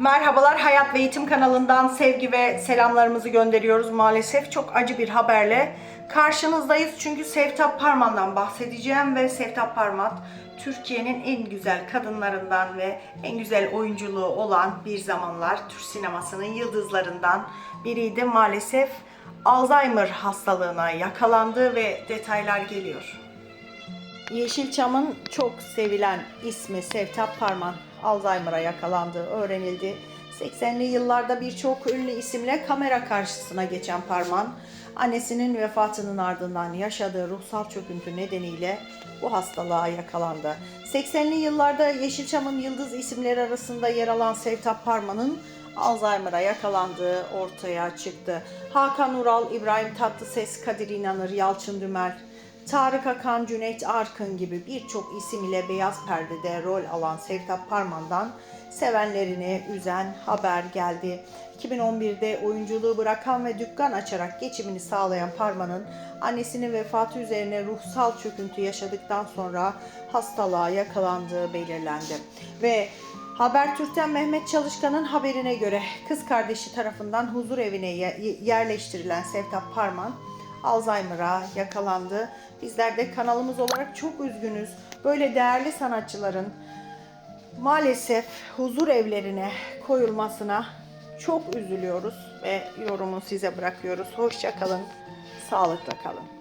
Merhabalar Hayat ve Eğitim kanalından sevgi ve selamlarımızı gönderiyoruz. Maalesef çok acı bir haberle karşınızdayız. Çünkü Sevtap Parman'dan bahsedeceğim ve Sevtap Parman Türkiye'nin en güzel kadınlarından ve en güzel oyunculuğu olan bir zamanlar Türk sinemasının yıldızlarından biriydi. Maalesef Alzheimer hastalığına yakalandı ve detaylar geliyor. Yeşilçam'ın çok sevilen ismi Sevtap Parman Alzheimer'a yakalandığı öğrenildi. 80'li yıllarda birçok ünlü isimle kamera karşısına geçen Parman, annesinin vefatının ardından yaşadığı ruhsal çöküntü nedeniyle bu hastalığa yakalandı. 80'li yıllarda Yeşilçam'ın yıldız isimleri arasında yer alan Sevtap Parman'ın Alzheimer'a yakalandığı ortaya çıktı. Hakan Ural, İbrahim Tatlıses, Kadir İnanır, Yalçın Dümer, Tarık Akan, Cüneyt Arkın gibi birçok isim ile Beyaz Perde'de rol alan Sevtap Parman'dan sevenlerini üzen haber geldi. 2011'de oyunculuğu bırakan ve dükkan açarak geçimini sağlayan Parman'ın annesinin vefatı üzerine ruhsal çöküntü yaşadıktan sonra hastalığa yakalandığı belirlendi. Ve Habertürk'ten Mehmet Çalışkan'ın haberine göre kız kardeşi tarafından huzur evine ye- yerleştirilen Sevtap Parman Alzheimer'a yakalandı. Bizler de kanalımız olarak çok üzgünüz. Böyle değerli sanatçıların maalesef huzur evlerine koyulmasına çok üzülüyoruz ve yorumu size bırakıyoruz. Hoşça kalın, sağlıkla kalın.